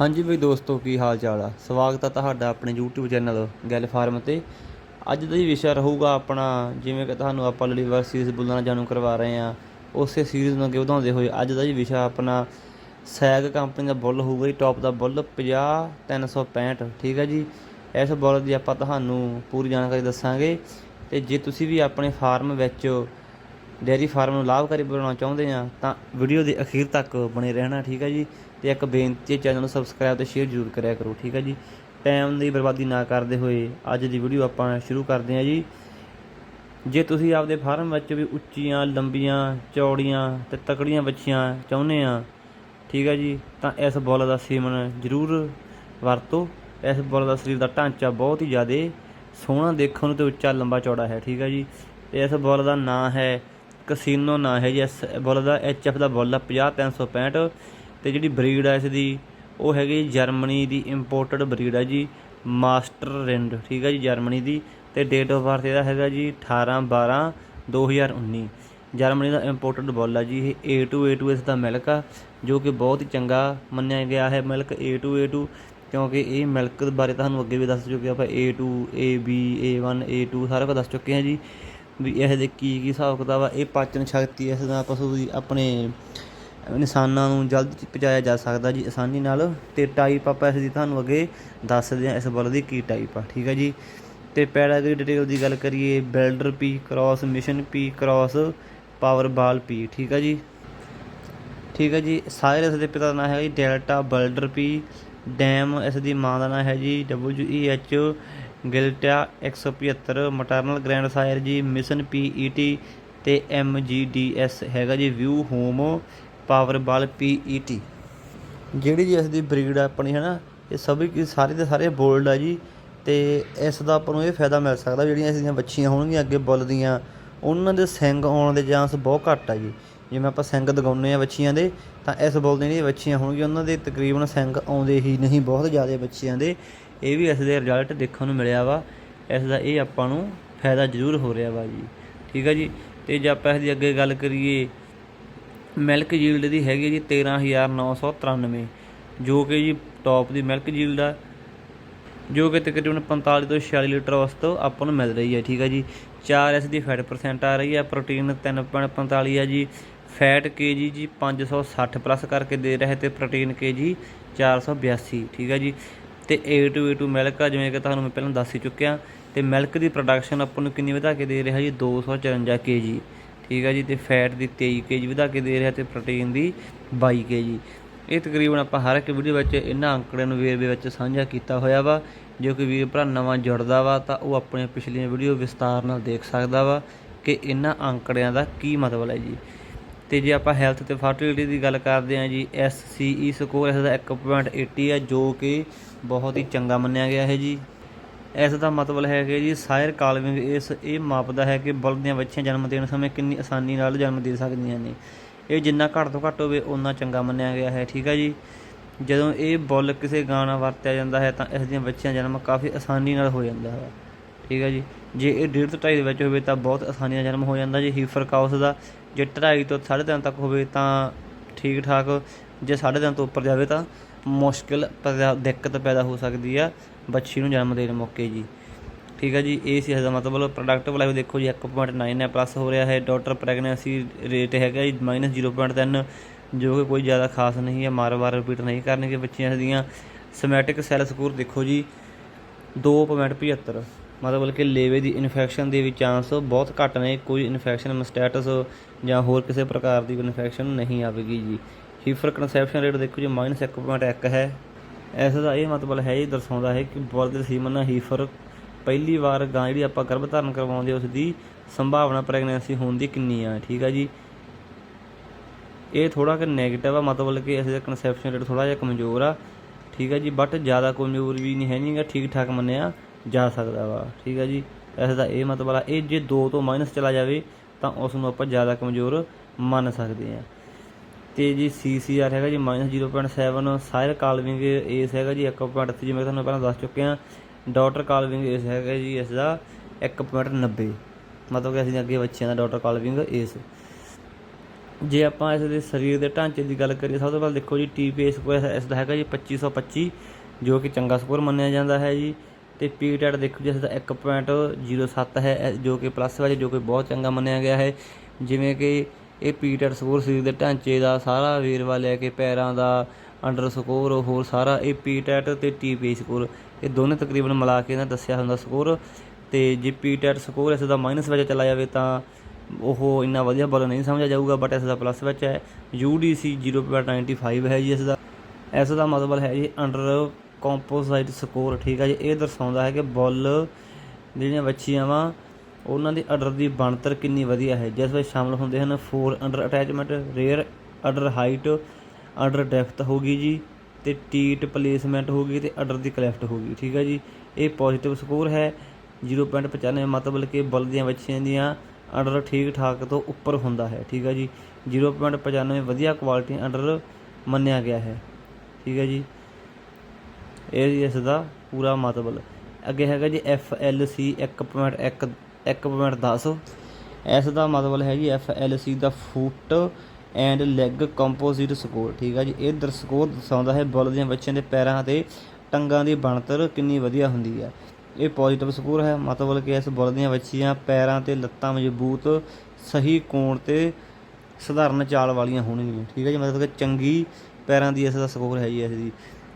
ਹਾਂਜੀ ਬਈ ਦੋਸਤੋ, ਕੀ ਹਾਲ ਚਾਲ ਆ? ਸਵਾਗਤ ਆ ਤੁਹਾਡਾ ਆਪਣੇ YouTube ਚੈਨਲ ਗੱਲ ਫਾਰਮ ਤੇ। ਅੱਜ ਦਾ ਹੀ ਵਿਸ਼ਾ ਰਹੂਗਾ ਆਪਣਾ, ਜਿਵੇਂ ਕਿ ਤੁਹਾਨੂੰ ਆਪਾਂ ਲੜੀਵਾਰ ਸੀਰੀਜ਼ ਬੁੱਲਾਂ ਜਾਣੂ ਕਰਵਾ ਰਹੇ ਆ ਉਸੇ ਸੀਰੀਜ਼ ਨੂੰ ਅੱਗੇ ਵਧਾਉਂਦੇ ਹੋਏ ਅੱਜ ਦਾ ਹੀ ਵਿਸ਼ਾ ਆਪਣਾ ਸੈਗ ਕੰਪਨੀ ਦਾ ਬੁੱਲ ਹੋਊਗਾ ਜੀ ਟੌਪ ਦਾ ਬੁੱਲ 50 365 ਠੀਕ ਹੈ ਜੀ? ਇਸ ਬੁੱਲ ਦੀ ਆਪਾਂ ਤੁਹਾਨੂੰ ਪੂਰੀ ਜਾਣਕਾਰੀ ਦੱਸਾਂਗੇ। ਤੇ ਜੇ ਤੁਸੀਂ ਵੀ ਆਪਣੇ ਫਾਰਮ ਵਿੱਚ ਡੇਅਰੀ ਫਾਰਮ ਨੂੰ ਲਾਭਕਾਰੀ ਬਣਾਉਣਾ ਚਾਹੁੰਦੇ ਆ ਤਾਂ ਵੀਡੀਓ ਦੇ ਅਖੀਰ ਤੱਕ ਬਣੇ ਰਹਿਣਾ, ਠੀਕ ਹੈ ਜੀ? ਤੇ ਇੱਕ ਬੇਨਤੀ ਹੈ ਚੈਨਲ ਨੂੰ ਸਬਸਕ੍ਰਾਈਬ ਤੇ ਸ਼ੇਅਰ ਜ਼ਰੂਰ ਕਰਿਆ ਕਰੋ, ਠੀਕ ਹੈ ਜੀ? ਟਾਈਮ ਦੀ ਬਰਬਾਦੀ ਨਾ ਕਰਦੇ ਹੋਏ ਅੱਜ ਦੀ ਵੀਡੀਓ ਆਪਾਂ ਸ਼ੁਰੂ ਕਰਦੇ ਹਾਂ ਜੀ। ਜੇ ਤੁਸੀਂ ਆਪਦੇ ਫਾਰਮ ਵਿੱਚ ਵੀ ਉੱਚੀਆਂ, ਲੰਬੀਆਂ, ਚੌੜੀਆਂ ਤੇ ਤਕੜੀਆਂ ਬੱਚੀਆਂ ਚਾਹੁੰਦੇ ਆ ਠੀਕ ਹੈ ਜੀ, ਤਾਂ ਇਸ ਬੁੱਲ ਦਾ ਸੀਮਨ ਜ਼ਰੂਰ ਵਰਤੋ। ਇਸ ਬੁੱਲ ਦਾ ਸਰੀਰ ਦਾ ਢਾਂਚਾ ਬਹੁਤ ਹੀ ਜ਼ਿਆਦਾ ਸੋਹਣਾ ਦੇਖਣ ਨੂੰ ਤੇ ਉੱਚਾ ਲੰਬਾ ਚੌੜਾ ਹੈ, ਠੀਕ ਹੈ ਜੀ? ਤੇ ਇਸ ਬੁੱਲ ਦਾ ਨਾਂ ਹੈ ਕਸੀਨੋ ਨਾਂ ਹੈ ਜੀ ਇਸ ਬੁੱਲ ਦਾ ਐਚਐਫ ਦਾ ਬੁੱਲ ਆ 50365 ਤੇ ਜਿਹੜੀ ਬਰੀਡ ਆ ਇਸ ਦੀ, ਉਹ ਹੈਗੀ ਜਰਮਨੀ ਦੀ ਇੰਪੋਰਟਡ ਬਰੀਡ ਹੈ ਜੀ, ਮਾਸਟਰ ਰਿੰਡ, ਠੀਕ ਹੈ ਜੀ, ਜਰਮਨੀ ਦੀ। ਤੇ ਡੇਟ ਆਫ ਬਰਥ ਇਹਦਾ ਹੈਗਾ ਜੀ 18 12 2019 ਜਰਮਨੀ ਦਾ ਇੰਪੋਰਟਡ ਬੁੱਲ ਆ ਜੀ, ਇਹ A2 A2 ਇਸ ਦਾ ਮਿਲਕ ਆ, ਜੋ ਕਿ ਬਹੁਤ ਹੀ ਚੰਗਾ ਮੰਨਿਆ ਗਿਆ ਹੈ ਮਿਲਕ A2 A2 ਕਿਉਂਕਿ ਇਹ ਮਿਲਕ ਬਾਰੇ ਤੁਹਾਨੂੰ ਅੱਗੇ ਵੀ ਦੱਸ ਚੁੱਕੇ ਆਪਾਂ A2 AB A1 A2 ਸਾਰਾ ਕੁਝ ਦੱਸ ਚੁੱਕੇ ਹਾਂ ਜੀ। ਵੀ ਇਹ ਦੇ ਕੀ ਕੀ ਹਿਸਾਬ ਕਿਤਾਬ ਆ, ਇਹ ਪਾਚਨ ਸ਼ਕਤੀ ਇਸ ਦਾ ਪਸ਼ੂ ਦੀ ਆਪਣੇ ਇਨਸਾਨਾਂ ਨੂੰ ਜਲਦੀ ਪਹੁੰਚਾਇਆ ਜਾ ਸਕਦਾ ਜੀ, ਆਸਾਨੀ ਨਾਲ ਤੇ ਟਾਈਪ ਆਪਾਂ ਇਸ ਦੀ ਤੁਹਾਨੂੰ ਅੱਗੇ ਦੱਸਦੇ ਹਾਂ, ਇਸ ਬੁੱਲ ਦੀ ਕੀ ਟਾਈਪ ਆ, ਠੀਕ ਹੈ ਜੀ। ਤੇ ਪੈਰਾਗਰੀ ਡਿਟੇਲ ਦੀ ਗੱਲ ਕਰੀਏ builder P cross mission P cross power ball P ਠੀਕ ਹੈ ਜੀ। ਠੀਕ ਹੈ ਜੀ ਸਾਇਰਸ ਦੇ ਪਿਤਾ ਦਾ ਨਾਮ ਹੈ ਜੀ, ਡੈਲਟਾ ਬਲਡਰ ਪੀ ਡੈਮ ਇਸ ਦੀ ਮਾਂ ਦਾ ਨਾਮ ਹੈ ਜੀ ਡਬਲਯੂ ਈ ਐਚ ਗਿਲਟਾ 175 ਮਟਰਨਲ ਗ੍ਰੈਂਡ ਸਾਇਰ ਜੀ ਮਿਸ਼ਨ ਪੀ ਈ ਟੀ ਤੇ ਐਮ ਜੀ ਡੀ ਐਸ ਹੈਗਾ ਜੀ view home power ball P E T ਜਿਹੜੀ ਜੀ ਇਸ ਦੀ ਬਰੀਡ ਆਪਣੀ ਹੈ ਨਾ ਇਹ ਸਭੀ ਕੀ ਸਾਰੇ ਦੇ ਸਾਰੇ ਬੋਲਡ ਆ ਜੀ ਤੇ ਇਸ ਦਾ ਆਪਾਂ ਨੂੰ ਇਹ ਫਾਇਦਾ ਮਿਲ ਸਕਦਾ ਜਿਹੜੀਆਂ ਇਸ ਦੀਆਂ ਬੱਚੀਆਂ ਹੋਣਗੀਆਂ ਅੱਗੇ ਬੁੱਲ ਦੀਆਂ, ਉਹਨਾਂ ਦੇ ਸਿੰਗ ਆਉਣ ਦੇ ਚਾਂਸ ਬਹੁਤ ਘੱਟ ਆ ਜੀ। ਜਿਵੇਂ ਆਪਾਂ ਸਿੰਗ ਦਗਾਉਂਦੇ ਆ ਬੱਚੀਆਂ ਦੇ, ਤਾਂ ਇਸ ਬੋਲਦੇ ਦੀਆਂ ਜਿਹੜੀਆਂ ਬੱਚੀਆਂ ਹੋਣਗੀਆਂ, ਉਹਨਾਂ ਦੇ ਤਕਰੀਬਨ ਸਿੰਗ ਆਉਂਦੇ ਹੀ ਨਹੀਂ, ਬਹੁਤ ਜ਼ਿਆਦਾ ਬੱਚੀਆਂ ਦੇ। ਇਹ ਵੀ ਇਸ ਦੇ ਰਿਜ਼ਲਟ ਦੇਖਣ ਨੂੰ ਮਿਲਿਆ ਵਾ, ਇਸ ਦਾ ਇਹ ਆਪਾਂ ਨੂੰ ਫਾਇਦਾ ਜ਼ਰੂਰ ਹੋ ਰਿਹਾ ਵਾ ਜੀ। ਠੀਕ ਆ ਜੀ? ਤੇ ਜੇ ਆਪਾਂ ਇਸ ਦੀ ਅੱਗੇ ਗੱਲ ਕਰੀਏ ਮਿਲਕ ਯੀਲਡ ਦੀ ਹੈਗੀ ਜੀ 13993 ਜੋ ਕਿ ਜੀ ਟੌਪ ਦੀ ਮਿਲਕ ਯੀਲਡ ਆ, ਜੋ ਕਿ ਤਕਰੀਬਨ 45 ਤੋਂ 46 ਲੀਟਰ ਔਸਤ ਆਪਾਂ ਨੂੰ ਮਿਲ ਰਹੀ ਹੈ ਠੀਕ ਹੈ ਜੀ? 4 ਇਸ ਦੀ ਫੈਟ ਪਰਸੈਂਟ ਆ ਰਹੀ ਹੈ ਪ੍ਰੋਟੀਨ 3.45 ਆ ਜੀ ਫੈਟ ਕੇਜੀ ਜੀ 560 ਪਲੱਸ ਕਰਕੇ ਦੇ ਰਹੇ ਤੇ ਪ੍ਰੋਟੀਨ ਕੇਜੀ 482 ਠੀਕ ਹੈ ਜੀ? ਤੇ A2 A2 ਮਿਲਕ ਆ, ਜਿਵੇਂ ਕਿ ਤੁਹਾਨੂੰ ਮੈਂ ਪਹਿਲਾਂ ਦੱਸ ਹੀ ਚੁੱਕਿਆ, ਤੇ ਮਿਲਕ ਦੀ ਪ੍ਰੋਡਕਸ਼ਨ ਆਪਾਂ ਨੂੰ ਕਿੰਨੀ ਵਧਾ ਕੇ ਦੇ ਰਿਹਾ ਜੀ? 254 ਕੇਜੀ ਠੀਕ ਆ ਜੀ? ਤੇ ਫੈਟ ਦੀ 23 ਕੇਜੀ ਵਧਾ ਕੇ ਦੇ ਰਿਹਾ ਤੇ ਪ੍ਰੋਟੀਨ ਦੀ 22 ਕੇਜੀ ਇਹ ਤਕਰੀਬਨ ਆਪਾਂ ਹਰ ਇੱਕ ਵੀਡੀਓ ਵਿੱਚ ਇਹਨਾਂ ਅੰਕੜਿਆਂ ਨੂੰ ਵੇਰਵੇ ਵਿੱਚ ਸਾਂਝਾ ਕੀਤਾ ਹੋਇਆ ਵਾ, ਜੋ ਕਿ ਵੀਰ ਭਰਾ ਨਵਾਂ ਜੁੜਦਾ ਵਾ, ਤਾਂ ਉਹ ਆਪਣੇ ਪਿਛਲੀਆਂ ਵੀਡੀਓ ਵਿਸਤਾਰ ਨਾਲ ਦੇਖ ਸਕਦਾ ਵਾ ਕਿ ਇਹਨਾਂ ਅੰਕੜਿਆਂ ਦਾ ਕੀ ਮਤਲਬ ਹੈ ਜੀ। ਤੇ ਜੇ ਆਪਾਂ ਹੈਲਥ ਤੇ ਫਰਟੀਲਿਟੀ ਦੀ ਗੱਲ ਕਰਦੇ ਹਾਂ ਜੀ SCE ਸਕੋਰ ਇਸ ਦਾ 1.80 ਹੈ ਜੋ ਕਿ ਬਹੁਤ ਹੀ ਚੰਗਾ ਮੰਨਿਆ ਗਿਆ ਹੈ ਜੀ। ਇਸ ਦਾ ਮਤਲਬ ਹੈ ਕਿ ਜੀ, ਸਾਇਰ ਕਾਲਵਿੰਗ ਇਸ, ਇਹ ਮਾਪਦਾ ਹੈ ਕਿ ਬੁੱਲ ਦੀਆਂ ਬੱਚੀਆਂ ਜਨਮ ਦੇਣ ਸਮੇਂ ਕਿੰਨੀ ਆਸਾਨੀ ਨਾਲ ਜਨਮ ਦੇ ਸਕਦੀਆਂ ਨੇ। ਇਹ ਜਿੰਨਾ ਘੱਟ ਤੋਂ ਘੱਟ ਹੋਵੇ ਉਨਾ ਚੰਗਾ ਮੰਨਿਆ ਗਿਆ ਹੈ, ਠੀਕ ਹੈ ਜੀ? ਜਦੋਂ ਇਹ ਬੁੱਲ ਕਿਸੇ ਗਾਂ ਨਾਲ ਵਰਤਿਆ ਜਾਂਦਾ ਹੈ, ਤਾਂ ਇਸ ਦੀਆਂ ਬੱਚੀਆਂ ਜਨਮ ਕਾਫੀ ਆਸਾਨੀ ਨਾਲ ਹੋ ਜਾਂਦਾ ਹੈ। ਠੀਕ ਹੈ ਜੀ। ਜੇ ਇਹ ਡੇਢ ਤੋਂ ਢਾਈ ਦੇ ਵਿੱਚ ਹੋਵੇ ਤਾਂ ਬਹੁਤ ਆਸਾਨੀ ਨਾਲ ਜਨਮ ਹੋ ਜਾਂਦਾ ਜੀ। ਹੀਫਰ ਕਾਉਸ ਦਾ ਜੇ ਢਾਈ ਤੋਂ ਸਾਢੇ ਤਿੰਨ ਤੱਕ ਹੋਵੇ ਤਾਂ ਠੀਕ ਠਾਕ ਜੇ ਸਾਢੇ ਤਿੰਨ ਤੋਂ ਉੱਪਰ ਜਾਵੇ ਤਾਂ ਮੁਸ਼ਕਿਲ ਪੈਦਾ, ਦਿੱਕਤ ਪੈਦਾ ਹੋ ਸਕਦੀ ਆ ਬੱਚੀ ਨੂੰ ਜਨਮ ਦੇਣ ਮੌਕੇ ਜੀ। ਠੀਕ ਹੈ ਜੀ, ਇਹ ਸੀ ਇਸ ਦਾ ਮਤਲਬ ਪ੍ਰੋਡਕਟਿਵ ਲਾਈਫ ਦੇਖੋ ਜੀ 1.9 ਹੈ ਪਲੱਸ ਹੋ ਰਿਹਾ ਹੈ। ਡਾਟਰ ਪ੍ਰੈਗਨੈਂਸੀ ਰੇਟ ਹੈਗਾ ਜੀ -0.3 ਜੋ ਕਿ ਕੋਈ ਜ਼ਿਆਦਾ ਖਾਸ ਨਹੀਂ ਹੈ। ਮਾਰ-ਵਾਰ ਰਿਪੀਟ ਨਹੀਂ ਕਰਨਗੇ ਬੱਚਿਆਂ ਦੀਆਂ ਸਮੈਟਿਕ ਸੈੱਲ ਸਕੋਰ ਦੇਖੋ ਜੀ 2.75 ਮਤਲਬ ਕਿ ਲੇਵੇ ਦੀ ਇਨਫੈਕਸ਼ਨ ਦੇ ਵੀ ਚਾਂਸ ਬਹੁਤ ਘੱਟ ਨੇ, ਕੋਈ ਇਨਫੈਕਸ਼ਨ ਮਸਟੈਟਸ ਜਾਂ ਹੋਰ ਕਿਸੇ ਪ੍ਰਕਾਰ ਦੀ ਇਨਫੈਕਸ਼ਨ ਨਹੀਂ ਆਵੇਗੀ ਜੀ। ਹੀਫਰ ਕਨਸੈਪਸ਼ਨ ਰੇਟ ਦੇਖੋ ਜੀ -1.1 ਹੈ। ਇਸ ਦਾ ਇਹ ਮਤਲਬ ਹੈ ਇਹ ਦਰਸਾਉਂਦਾ ਹੈ ਕਿ ਬੁੱਲ ਦੇ ਸੀਮਨ ਹੀਫਰ ਪਹਿਲੀ ਵਾਰ ਗਾਂ ਜਿਹੜੀ ਆਪਾਂ ਗਰਭ ਧਾਰਨ ਕਰਵਾਉਂਦੇ ਉਸ ਦੀ ਸੰਭਾਵਨਾ ਪ੍ਰੈਗਨੈਂਸੀ ਹੋਣ ਦੀ ਕਿੰਨੀ ਆ, ਠੀਕ ਆ ਜੀ? ਇਹ ਥੋੜਾ ਕਿ 네ਗੇਟਿਵ ਆ, ਮਤਲਬ ਕਿ ਇਸ ਦਾ ਕਨਸੈਪਸ਼ਨ ਰੇਟ ਥੋੜਾ ਜਿਹਾ ਕਮਜ਼ੋਰ ਆ, ਠੀਕ ਆ ਜੀ? ਬਟ ਜ਼ਿਆਦਾ ਕਮਜ਼ੋਰ ਵੀ ਨਹੀਂ ਹੈ ਨਹੀਂਗਾ ਠੀਕ ਠਾਕ ਮੰਨਿਆ। ਜਾ ਸਕਦਾ ਵਾ। ਠੀਕ ਹੈ ਜੀ? ਇਸ ਦਾ ਇਹ ਮਤਲਬ ਆ, ਇਹ ਜੇ 2 ਤੋਂ ਮਾਈਨਸ ਚਲਾ ਜਾਵੇ, ਤਾਂ ਉਸ ਨੂੰ ਆਪਾਂ ਜ਼ਿਆਦਾ ਕਮਜ਼ੋਰ ਮੰਨ ਸਕਦੇ ਹਾਂ ਤੇ ਜੀ CCR ਹੈਗਾ ਜੀ -0.7 ਸਾਇਰ ਕਾਲਵਿੰਗ ਏਸ ਹੈਗਾ ਜੀ 1.8 ਜਿਵੇਂ ਤੁਹਾਨੂੰ ਪਹਿਲਾਂ ਦੱਸ ਚੁੱਕੇ ਆ। ਡਾਟਰ ਕਾਲਵਿੰਗ ਏਸ ਹੈਗਾ ਜੀ, ਇਸ ਦਾ 1.90 ਮਤਲਬ ਕਿ ਅਸੀਂ ਅੱਗੇ ਬੱਚਿਆਂ ਦਾ ਡਾਟਰ ਕਾਲਵਿੰਗ ਏਸ ਜੇ ਆਪਾਂ ਇਸ ਦੇ ਸਰੀਰ ਦੇ ਢਾਂਚੇ ਦੀ ਗੱਲ ਕਰੀਏ, ਸਭ ਤੋਂ ਪਹਿਲਾਂ ਦੇਖੋ ਜੀ ਟੀਪੀਏ ਸਕੋਰ ਇਸ ਦਾ ਹੈਗਾ ਜੀ 2525 ਜੋ ਕਿ ਚੰਗਾ ਸਕੋਰ ਮੰਨਿਆ ਜਾਂਦਾ ਹੈ ਜੀ। ਤੇ ਪੀਟੈਟ ਦੇਖੋ ਜੀ ਇਸ ਦਾ 1.07 ਹੈ ਜੋ ਕਿ ਪਲੱਸ ਵਿੱਚ ਜੋ ਕਿ ਬਹੁਤ ਚੰਗਾ ਮੰਨਿਆ ਗਿਆ ਹੈ। ਜਿਵੇਂ ਕਿ ਇਹ ਪੀ ਪੀਟੈਟ ਸਕੋਰ ਸਰੀਰ ਦੇ ਢਾਂਚੇ ਦਾ, ਸਾਰਾ ਵੇਰਵਾ ਲੈ ਕੇ ਪੈਰਾਂ ਦਾ ਅੰਡਰ ਸਕੋਰ ਹੋਰ ਸਾਰਾ ਇਹ ਪੀ ਪੀਟੈਟ ਤੇ ਟੀਪੀਏ ਸਕੋਰ। ਇਹ ਦੋਨੇ ਤਕਰੀਬਨ ਮਿਲਾ ਕੇ ਇਹਨਾਂ ਦੱਸਿਆ ਹੁੰਦਾ ਸਕੋਰ। ਤੇ ਜੇ ਪੀ ਪੀਟੈਟ ਸਕੋਰ ਇਸ ਦਾ ਮਾਈਨਸ ਵਿੱਚ ਚਲਾ ਜਾਵੇ ਤਾਂ ਉਹ ਇੰਨਾ ਵਧੀਆ ਬੋਲ ਨਹੀਂ ਸਮਝਿਆ ਜਾਊਗਾ ਬਟ ਇਸ ਦਾ ਪਲੱਸ ਵਿੱਚ ਹੈ। UDC 0.95 ਹੈ ਜੀ ਇਸ ਦਾ। ਇਸ ਦਾ ਮਤਲਬ ਹੈ ਜੀ ਅੰਡਰ ਕੰਪੋਜ਼ਾਈਟ ਸਕੋਰ ਠੀਕ ਹੈ ਜੀ। ਇਹ ਦਰਸਾਉਂਦਾ ਹੈ ਕਿ ਬੁੱਲ ਜਿਹੜੀਆਂ ਬੱਚੀਆਂ ਵਾ, ਉਹਨਾਂ ਦੇ ਅਡਰ ਦੀ ਬਣਤਰ ਕਿੰਨੀ ਵਧੀਆ ਹੈ। ਜਿਸ ਵਿੱਚ ਸ਼ਾਮਲ ਹੁੰਦੇ ਹਨ fore udder attachment rear udder height udder depth ਹੋਗੀ ਜੀ, ਤੇ ਟੀਟ ਪਲੇਸਮੈਂਟ ਹੋਗੀ ਤੇ ਅਡਰ ਦੀ ਕਲੈਫਟ ਹੋਗੀ ਠੀਕ ਹੈ ਜੀ। ਇਹ ਪੋਜ਼ਿਟਿਵ ਸਕੋਰ ਹੈ। 0.95 ਮਤਲਬ ਕਿ ਬੁੱਲ ਦੀਆਂ ਬੱਚੀਆਂ ਦੀਆਂ ਅਡਰ ਠੀਕ ਠਾਕ ਤੋਂ ਉੱਪਰ ਹੁੰਦਾ ਹੈ, ਠੀਕ ਹੈ ਜੀ। 0.95 ਵਧੀਆ ਕੁਆਲਿਟੀ ਅਡਰ ਮੰਨਿਆ ਗਿਆ ਹੈ, ਠੀਕ ਹੈ ਜੀ। ਇਹ ਜੀ ਇਸ ਦਾ ਪੂਰਾ ਮਤਲਬ। ਅੱਗੇ ਹੈਗਾ ਜੀ ਐਫ ਐਲ ਸੀ 1.1 1.10 ਇਸ ਦਾ ਮਤਲਬ ਹੈ ਜੀ F L C the foot and leg composite score, ਠੀਕ ਹੈ ਜੀ। ਇਹ ਦਰ, ਸਕੋਰ ਦਰਸਾਉਂਦਾ ਹੈ ਬੁੱਲ ਦੀਆਂ ਬੱਚਿਆਂ ਦੇ ਪੈਰਾਂ ਤੇ ਟੰਗਾਂ ਦੀ ਬਣਤਰ ਕਿੰਨੀ ਵਧੀਆ ਹੁੰਦੀ ਹੈ ਇਹ ਪੋਜ਼ਿਟਿਵ ਸਕੋਰ ਹੈ, ਮਤਲਬ ਕਿ ਇਸ ਬੁੱਲ ਦੀਆਂ ਬੱਚੀਆਂ ਪੈਰਾਂ ਤੇ ਲੱਤਾਂ ਮਜ਼ਬੂਤ, ਸਹੀ ਕੋਣ ਤੇ ਸਧਾਰਨ ਚਾਲ ਵਾਲੀਆਂ ਹੋਣਗੀਆਂ, ਠੀਕ ਹੈ ਜੀ। ਮਤਲਬ ਕਿ ਚੰਗੀ ਪੈਰਾਂ ਦੀ ਇਸ ਦਾ ਸਕੋਰ ਹੈ ਜੀ ਇਸ ਦੀ।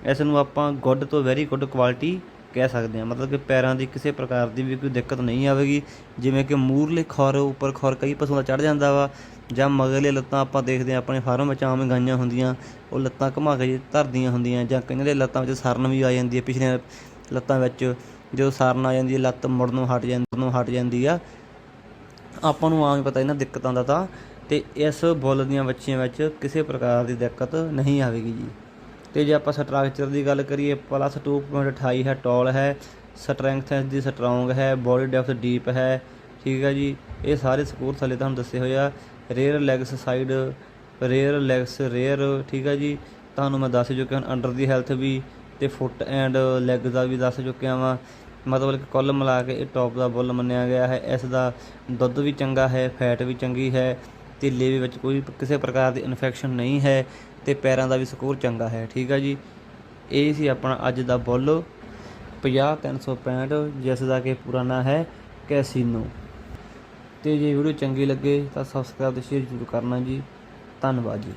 ਇਸ ਨੂੰ ਆਪਾਂ ਗੁੱਡ ਤੋਂ ਵੈਰੀ ਗੁੱਡ ਕੁਆਲਿਟੀ ਕਹਿ ਸਕਦੇ ਹਾਂ। ਮਤਲਬ ਕਿ ਪੈਰਾਂ ਦੀ ਕਿਸੇ ਪ੍ਰਕਾਰ ਦੀ ਵੀ ਕੋਈ ਦਿੱਕਤ ਨਹੀਂ ਆਵੇਗੀ। ਜਿਵੇਂ ਕਿ ਮੂਰਲੇ ਖੁਰ ਉੱਪਰ ਖੁਰ ਕਈ ਪਸ਼ੂਆਂ ਦਾ ਚੜ ਜਾਂਦਾ ਵਾ ਜਾਂ ਮਗਰਲੇ ਲੱਤਾਂ ਆਪਾਂ ਦੇਖਦੇ ਹਾਂ, ਆਪਣੇ ਫਾਰਮ ਵਿੱਚ ਆਮ ਗਾਈਆਂ ਹੁੰਦੀਆਂ, ਉਹ ਲੱਤਾਂ ਘੁਮਾ ਕੇ ਧਰਦੀਆਂ ਹੁੰਦੀਆਂ ਜਾਂ ਕਈਆਂ ਦੇ ਲੱਤਾਂ ਵਿੱਚ ਸਰਨ ਵੀ ਆ ਜਾਂਦੀ ਹੈ। ਪਿਛਲੀਆਂ ਲੱਤਾਂ ਵਿੱਚ ਜਦੋਂ ਸਰਨ ਆ ਜਾਂਦੀ ਹੈ, ਲੱਤ ਮੁੜਨ ਨੂੰ ਹਟ ਜਾਂਦੀ ਨੂੰ ਹਟ ਜਾਂਦੀ ਆ, ਆਪਾਂ ਨੂੰ ਆਮ ਪਤਾ ਇਹਨਾਂ ਦਿੱਕਤਾਂ ਦਾ ਤਾਂ। ਤੇ ਇਸ ਬੁੱਲ ਦੀਆਂ ਬੱਚੀਆਂ ਵਿੱਚ ਕਿਸੇ ਪ੍ਰਕਾਰ ਦੀ ਦਿੱਕਤ ਨਹੀਂ ਆਵੇਗੀ ਜੀ। ਤੇ ਜੇ ਆਪਾਂ ਸਟਰਕਚਰ ਦੀ ਗੱਲ ਕਰੀਏ ਪਲੱਸ 2.28 ਹੈ ਟੌਲ ਹੈ ਸਟਰੈਂਥ ਇਸ ਦੀ ਸਟਰੋਂਗ ਹੈ ਬੋਡੀ ਡੈਪਥ ਡੀਪ ਹੈ, ਠੀਕ ਹੈ ਜੀ। ਇਹ ਸਾਰੇ ਸਕੋਰ ਥੱਲੇ ਤੁਹਾਨੂੰ ਦੱਸੇ ਹੋਏ ਆ। Rear legs side rear legs rear ਠੀਕ ਹੈ ਜੀ। ਤੁਹਾਨੂੰ ਮੈਂ ਦੱਸ ਚੁੱਕਿਆ ਹਾਂ ਅੰਡਰ ਦੀ ਹੈਲਥ ਵੀ ਤੇ ਫੁੱਟ ਐਂਡ ਲੈਗ ਦਾ ਵੀ ਦੱਸ ਚੁੱਕਿਆ ਵਾਂ। ਮਤਲਬ ਕਿ ਕੁੱਲ ਮਿਲਾ ਕੇ ਇਹ ਟੌਪ ਦਾ ਬੁੱਲ ਮੰਨਿਆ ਗਿਆ ਹੈ। ਇਸ ਦਾ ਦੁੱਧ ਵੀ ਚੰਗਾ ਹੈ ਫੈਟ ਵੀ ਚੰਗੀ ਹੈ ਤੇ ਲੇਵੇ ਵਿੱਚ ਕੋਈ ਕਿਸੇ ਪ੍ਰਕਾਰ ਦੀ ਇਨਫੈਕਸ਼ਨ ਨਹੀਂ ਹੈ। ਤੇ ਪੈਰਾਂ ਦਾ ਵੀ ਸਕੋਰ ਚੰਗਾ ਹੈ, ਠੀਕ ਹੈ ਜੀ। ਇਹ ਸੀ ਆਪਣਾ ਅੱਜ ਦਾ ਬੁੱਲ। 50365 ਜਿਸ ਦਾ ਕਿ ਪੂਰਾ ਨਾਂ ਹੈ ਕੈਸੀਨੋ। ਤੇ ਜੇ ਵੀਡੀਓ ਚੰਗੀ ਲੱਗੇ ਤਾਂ ਸਬਸਕ੍ਰਾਈਬ ਤੇ ਸ਼ੇਅਰ ਜ਼ਰੂਰ ਕਰਨਾ ਜੀ। ਧੰਨਵਾਦ ਜੀ।